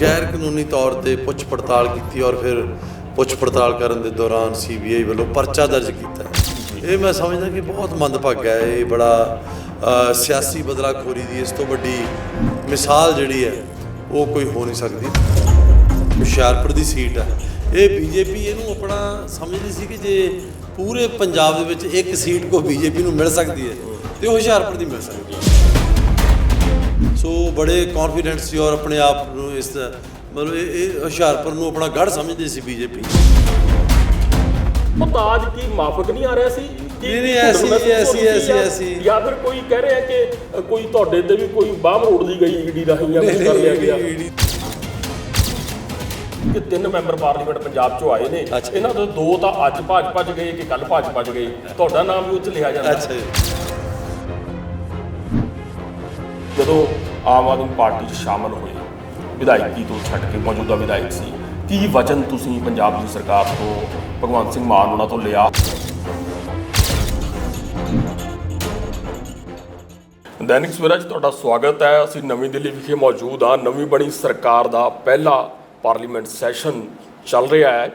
ਗੈਰ ਕਾਨੂੰਨੀ ਤੌਰ ਤੇ ਪੁੱਛ ਪੜਤਾਲ ਕੀਤੀ ਔਰ ਫਿਰ ਪੁੱਛ ਪੜਤਾਲ ਕਰਨ ਦੇ ਦੌਰਾਨ ਸੀਬੀਆਈ ਵੱਲੋਂ ਪਰਚਾ ਦਰਜ ਕੀਤਾ। ਇਹ ਮੈਂ ਸਮਝਦਾ ਕਿ ਬਹੁਤ ਮੰਦਭਾਗਾ ਹੈ। ਇਹ ਬੜਾ ਸਿਆਸੀ ਬਦਲਾਖੋਰੀ ਦੀ ਇਸ ਤੋਂ ਵੱਡੀ ਮਿਸਾਲ ਜਿਹੜੀ ਹੈ, ਉਹ ਕੋਈ ਹੋ ਨਹੀਂ ਸਕਦੀ। ਹੁਸ਼ਿਆਰਪੁਰ ਦੀ ਸੀਟ ਹੈ। ਇਹ ਬੀਜੇਪੀ ਇਹਨੂੰ ਆਪਣਾ ਸਮਝਦੀ ਸੀ ਕਿ ਜੇ ਪੂਰੇ ਪੰਜਾਬ ਦੇ ਵਿੱਚ ਇੱਕ ਸੀਟ ਕੋ ਬੀਜੇਪੀ ਨੂੰ ਮਿਲ ਸਕਦੀ ਹੈ, ਤੇ ਉਹ ਹੁਸ਼ਿਆਰਪੁਰ ਦੀ ਮਿਲ ਸਕਦੀ ਹੈ। ਸੋ ਬੜੇ ਕੌਨਫੀਡੈਂਟ ਸੀ ਔਰ ਆਪਣੇ ਆਪ ਨੂੰ ਇਸ ਮਤਲਬ ਇਹ ਇਹ ਹੁਸ਼ਿਆਰਪੁਰ ਨੂੰ ਆਪਣਾ ਗੜ ਸਮਝਦੇ ਸੀ ਬੀਜੇਪੀ। ਉਹ ਤਾਜ ਕੀ ਮਾਫਕ ਨਹੀਂ ਆ ਰਿਹਾ ਸੀ? ਕੀ ਨਹੀਂ, ਨਹੀਂ, ਐਸੀ- ਐਸੀ- ਸੀ ਐਸੀ- ਐਸੀ। ਜਾਂ ਫਿਰ ਕੋਈ ਕਹਿ ਰਿਹਾ ਕਿ ਅ, ਕੋਈ ਤੁਹਾਡੇ ਤੇ ਵੀ ਕੋਈ ਬਾਹਮ ਰੋੜ ਲਈ ਗਈ ਈਡੀ ਰਾਹੀਂ ਜਾਂ ਕੁਝ ਕਰ ਲਿਆ ਗਿਆ? ਕਿ ਤਿੰਨ ਮੈਂਬਰ ਪਾਰਲੀਮੈਂਟ ਪੰਜਾਬ ਚੋਂ ਆਏ ਨੇ। ਅੱਛਾ। ਇਹਨਾਂ ਤੋਂ ਦੋ ਤਾਂ ਅੱਜ ਭੱਜ ਭੱਜ ਗਏ ਕਿ ਕੱਲ ਭੱਜ ਭੱਜ ਗਏ। ਤੁਹਾਡਾ ਨਾਮ ਵੀ ਉੱਥੇ ਲਿਆ ਜਾਂਦਾ। ਅੱਛਾ ਜੀ। ਜਦੋਂ ਆਮ ਆਦਮੀ ਪਾਰਟੀ 'ਚ ਸ਼ਾਮਲ ਹੋਏ। ਵਿਧਾਇਕੀ ਤੋਂ ਛੱਡ ਕੇ ਮੌਜੂਦਾ ਵਿਧਾਇਕ ਸੀ? ਕੀ ਵਚਨ ਤੁਸੀਂ ਪੰਜਾਬ ਦੀ ਸਰਕਾਰ ਤੋਂ, ਭਗਵੰਤ ਸਿੰਘ ਮਾਨ ਉਹਨਾਂ ਤੋਂ ਲਿਆ? ਦੈਨਿਕ ਸਵੇਰਾ 'ਚ ਤੁਹਾਡਾ ਸਵਾਗਤ ਹੈ। ਅਸੀਂ ਨਵੀਂ ਦਿੱਲੀ ਵਿਖੇ ਮੌਜੂਦ ਹਾਂ। ਨਵੀਂ ਬਣੀ ਸਰਕਾਰ ਦਾ ਪਹਿਲਾ ਪਾਰਲੀਮੈਂਟ ਸੈਸ਼ਨ ਚੱਲ ਰਿਹਾ ਹੈ।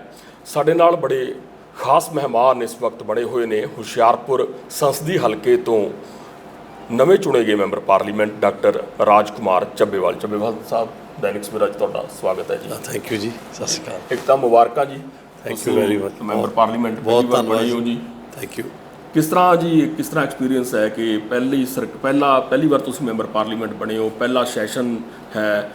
ਸਾਡੇ ਨਾਲ ਬੜੇ ਖਾਸ ਮਹਿਮਾਨ ਇਸ ਵਕਤ ਬਣੇ ਹੋਏ ਨੇ। ਹੁਸ਼ਿਆਰਪੁਰ ਸੰਸਦੀ ਹਲਕੇ ਤੋਂ ਨਵੇਂ ਚੁਣੇ ਗਏ member parliament doctor Rajkumar Chabbewal. Chabbewal sahib Dainik Savera 'ਚ ਤੁਹਾਡਾ ਸਵਾਗਤ ਹੈ ਜੀ। ਥੈਂਕ ਯੂ ਜੀ ਸਤਿ ਸ਼੍ਰੀ ਅਕਾਲ। ਇੱਕ ਤਾਂ ਮੁਬਾਰਕਾਂ ਜੀ। You ਤੁਸੀਂ very much. ਮੈਂਬਰ ਪਾਰਲੀਮੈਂਟ ਬਹੁਤ ਵਾਰ ਧੰਨਵਾਦ ਹੋ ਜੀ। ਥੈਂਕ ਯੂ ਕਿਸ ਤਰ੍ਹਾਂ ਜੀ ਕਿਸ ਤਰ੍ਹਾਂ ਐਕਸਪੀਰੀਅੰਸ ਹੈ ਕਿ ਪਹਿਲੀ ਸਰ ਪਹਿਲਾ ਪਹਿਲੀ ਵਾਰ ਤੁਸੀਂ ਮੈਂਬਰ ਪਾਰਲੀਮੈਂਟ ਬਣੇ ਹੋ ਪਹਿਲਾ ਸੈਸ਼ਨ ਹੈ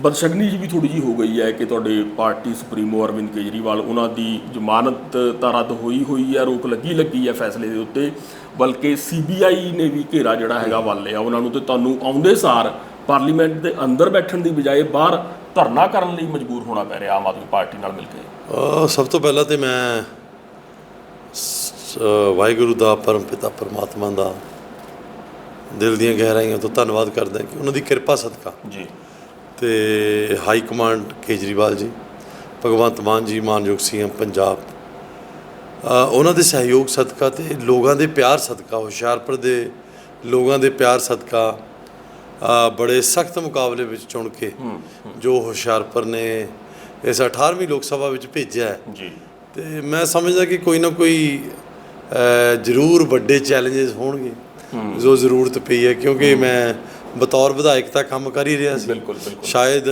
ਬਦਸ਼ਗਨੀ ਜੀ ਵੀ ਥੋੜੀ ਜੀ ਹੋ ਗਈ ਹੈ ਕਿ ਤੁਹਾਡੇ ਪਾਰਟੀ ਸੁਪਰੀਮੋ ਅਰਵਿੰਦ ਕੇਜਰੀਵਾਲ ਉਹਨਾਂ ਦੀ ਜ਼ਮਾਨਤ ਤਾਂ ਰੱਦ ਹੋਈ ਹੋਈ ਹੈ ਰੋਕ ਲੱਗੀ ਲੱਗੀ ਹੈ ਫੈਸਲੇ ਦੇ ਉੱਤੇ ਬਲਕਿ ਸੀਬੀਆਈ ਨੇ ਵੀ ਘੇਰਾ ਜਿਹੜਾ ਹੈਗਾ ਵੱਲ ਲਿਆ। ਉਹਨਾਂ ਨੂੰ ਤੇ ਤੁਹਾਨੂੰ ਆਉਂਦੇ ਸਾਰ ਪਾਰਲੀਮੈਂਟ ਦੇ ਅੰਦਰ ਬੈਠਣ ਦੀ ਬਜਾਏ ਬਾਹਰ ਧਰਨਾ ਕਰਨ ਲਈ ਮਜਬੂਰ ਹੋਣਾ ਪੈ ਰਿਹਾ ਆਮ ਆਦਮੀ ਪਾਰਟੀ ਨਾਲ ਮਿਲ ਕੇ। ਸਭ ਤੋਂ ਪਹਿਲਾਂ ਤੇ ਮੈਂ ਵਾਹਿਗੁਰੂ ਦਾ ਪਰਮ ਪਿਤਾ ਪਰਮਾਤਮਾ ਦਾ ਦਿਲ ਦੀਆਂ ਗਹਿਰਾਈਆਂ ਤੋਂ ਧੰਨਵਾਦ ਕਰਦਾ ਕਿ ਉਹਨਾਂ ਦੀ ਕਿਰਪਾ ਸਦਕਾ ਜੀ। ਤੇ ਹਾਈ ਕਮਾਂਡ ਕੇਜਰੀਵਾਲ ਜੀ ਭਗਵੰਤ ਮਾਨ ਜੀ ਮਾਨਯੋਗ ਸੀਐਮ ਪੰਜਾਬ। ਉਹਨਾਂ ਦੇ ਸਹਿਯੋਗ ਸਦਕਾ ਤੇ ਲੋਕਾਂ ਦੇ ਪਿਆਰ ਸਦਕਾ ਹੁਸ਼ਿਆਰਪੁਰ ਦੇ ਲੋਕਾਂ ਦੇ ਪਿਆਰ ਸਦਕਾ ਬੜੇ ਸਖਤ ਮੁਕਾਬਲੇ ਵਿੱਚ ਚੁਣ ਕੇ ਜੋ ਹੁਸ਼ਿਆਰਪੁਰ ਨੇ ਇਸ 18ਵੀਂ ਲੋਕ ਸਭਾ ਵਿੱਚ ਭੇਜਿਆ ਹੈ। ਜੀ। ਤੇ ਮੈਂ ਸਮਝਦਾ ਕਿ ਕੋਈ ਨਾ ਕੋਈ ਜ਼ਰੂਰ ਵੱਡੇ ਚੈਲੰਜਸ ਹੋਣਗੇ। ਜੋ ਜ਼ਰੂਰਤ ਪਈ ਹੈ ਕਿਉਂਕਿ ਮੈਂ ਬਤੌਰ ਵਿਧਾਇਕ ਤਾਂ ਕੰਮ ਕਰ ਹੀ ਰਿਹਾ ਸੀ। ਬਿਲਕੁਲ ਬਿਲਕੁਲ। ਸ਼ਾਇਦ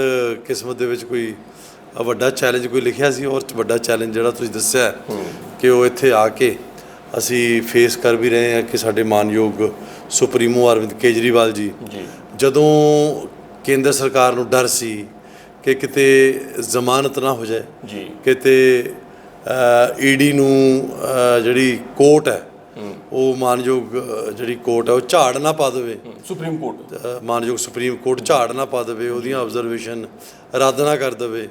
ਕਿਸਮਤ ਦੇ ਵਿੱਚ ਕੋਈ ਵੱਡਾ ਚੈਲੰਜ ਕੋਈ ਲਿਖਿਆ ਸੀ ਔਰ ਵੱਡਾ ਚੈਲੰਜ ਜਿਹੜਾ ਤੁਸੀਂ ਦੱਸਿਆ ਕਿ ਉਹ ਇੱਥੇ ਆ ਕੇ ਅਸੀਂ ਫੇਸ ਕਰ ਵੀ ਰਹੇ ਹਾਂ ਕਿ ਸਾਡੇ ਮਾਨਯੋਗ ਸੁਪਰੀਮੋ ਅਰਵਿੰਦ ਕੇਜਰੀਵਾਲ ਜੀ। ਜਦੋਂ ਕੇਂਦਰ ਸਰਕਾਰ ਨੂੰ ਡਰ ਸੀ ਕਿ ਕਿਤੇ ਜ਼ਮਾਨਤ ਨਾ ਹੋ ਜਾਏ ਜੀ। ਕਿਤੇ ਈਡੀ ਨੂੰ ਜਿਹੜੀ ਕੋਰਟ ਹੈ ਉਹ ਮਾਨਯੋਗ ਜਿਹੜੀ ਕੋਰਟ ਹੈ ਉਹ ਝਾੜ ਨਾ ਪਾ ਦੇਵੇ। Supreme court. ਮਾਨਯੋਗ ਸੁਪਰੀਮ ਕੋਰਟ ਝਾੜ ਨਾ ਪਾ ਦੇਵੇ ਉਹਦੀਆਂ ਆਬਜ਼ਰਵੇਸ਼ਨ ਰੱਦ ਨਾ ਕਰ ਦੇਵੇ।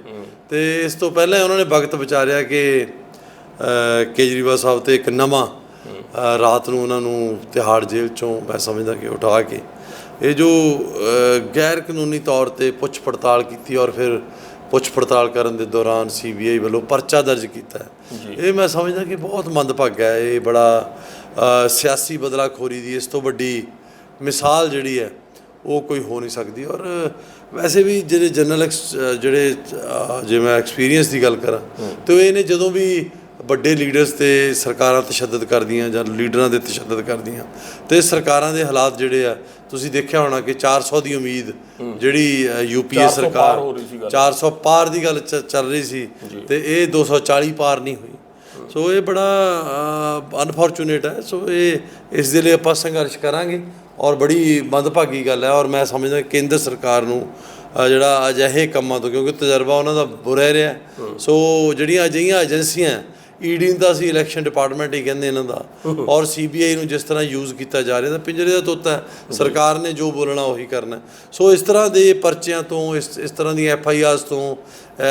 ਤੇ ਇਸ ਤੋਂ ਪਹਿਲਾਂ ਉਹਨਾਂ ਨੇ ਵਕਤ ਵਿਚਾਰਿਆ ਕਿ ਕੇਜਰੀਵਾਲ ਸਾਹਿਬ ਤੇ ਇੱਕ ਨਵਾਂ ਰਾਤ ਨੂੰ ਉਹਨਾਂ ਨੂੰ ਤਿਹਾੜ ਜੇਲ੍ਹ ਚੋਂ ਮੈਂ ਸਮਝਦਾ ਕਿ ਉਠਾ ਕੇ ਇਹ ਜੋ ਗੈਰ ਕਾਨੂੰਨੀ ਤੌਰ ਤੇ ਪੁੱਛ ਪੜਤਾਲ ਕੀਤੀ ਔਰ ਫਿਰ ਪੁੱਛ ਪੜਤਾਲ ਕਰਨ ਦੇ ਦੌਰਾਨ ਸੀਬੀਆਈ ਵੱਲੋਂ ਪਰਚਾ ਦਰਜ ਕੀਤਾ ਹੈ। ਇਹ ਮੈਂ ਸਮਝਦਾ ਕਿ ਬਹੁਤ ਮੰਦਭਾਗਾ ਹੈ। ਇਹ ਬੜਾ ਸਿਆਸੀ ਬਦਲਾਖੋਰੀ ਦੀ ਇਸ ਤੋਂ ਵੱਡੀ ਮਿਸਾਲ ਜਿਹੜੀ ਹੈ ਉਹ ਕੋਈ ਹੋ ਨਹੀਂ ਸਕਦੀ। ਔਰ ਵੈਸੇ ਵੀ ਜਿਹੜੇ ਜਨਰਲ ਜਿਹੜੇ ਜੇ ਮੈਂ ਐਕਸਪੀਰੀਅੰਸ ਦੀ ਗੱਲ ਕਰਾਂ ਤੇ ਉਹ ਇਹ ਨੇ ਜਦੋਂ ਵੀ ਵੱਡੇ ਲੀਡਰਸ ਤੇ ਸਰਕਾਰਾਂ ਤਸ਼ੱਦਦ ਕਰਦੀਆਂ ਜਾਂ ਲੀਡਰਾਂ ਦੇ ਤਸ਼ੱਦਦ ਕਰਦੀਆਂ। ਤੇ ਸਰਕਾਰਾਂ ਦੇ ਹਾਲਾਤ ਜਿਹੜੇ ਆ ਤੁਸੀਂ ਦੇਖਿਆ ਹੋਣਾ ਕਿ 400 ਦੀ ਉਮੀਦ ਜਿਹੜੀ ਯੂਪੀਏ 400 ਸਰਕਾਰ ਪਾਰ ਹੋ ਰਹੀ ਸੀ ਗੱਲ। 400 ਪਾਰ ਦੀ ਗੱਲ ਚੱਲ ਰਹੀ ਸੀ ਤੇ ਇਹ 240 ਪਾਰ ਨਹੀਂ ਹੋਈ। ਸੋ ਇਹ ਬੜਾ ਅਨਫੋਰਚੂਨੇਟ ਹੈ। ਸੋ ਇਹ ਇਸ ਦੇ ਲਈ ਆਪਾਂ ਸੰਘਰਸ਼ ਕਰਾਂਗੇ ਔਰ ਬੜੀ ਮੰਦਭਾਗੀ ਗੱਲ ਹੈ ਔਰ ਮੈਂ ਸਮਝਦਾ ਕੇਂਦਰ ਸਰਕਾਰ ਨੂੰ ਜਿਹੜਾ ਅਜਿਹੇ ਕੰਮਾਂ ਤੋਂ ਕਿਉਂਕਿ ਤਜਰਬਾ ਉਹਨਾਂ ਦਾ ਬੁਰਾ ਰਿਹਾ। ਸੋ ਜਿਹੜੀਆਂ ਅਜਿਹੀਆਂ ਏਜੰਸੀਆਂ ਈਡੀ ਨੂੰ ਤਾਂ ਅਸੀਂ ਇਲੈਕਸ਼ਨ ਡਿਪਾਰਟਮੈਂਟ ਹੀ ਕਹਿੰਦੇ ਇਹਨਾਂ ਦਾ। ਔਰ ਸੀਬੀਆਈ ਨੂੰ ਜਿਸ ਤਰ੍ਹਾਂ ਯੂਜ਼ ਕੀਤਾ ਜਾ ਰਿਹਾ, ਤਾਂ ਪਿੰਜਰੇ ਦਾ ਤੋਤਾ ਸਰਕਾਰ ਨੇ ਜੋ ਬੋਲਣਾ ਉਹੀ ਕਰਨਾ ਸੋ ਇਸ ਤਰ੍ਹਾਂ ਦੇ ਪਰਚਿਆਂ ਤੋਂ, ਇਸ ਇਸ ਤਰ੍ਹਾਂ ਦੀਆਂ ਐਫ ਆਈ ਆਰਸ ਤੋਂ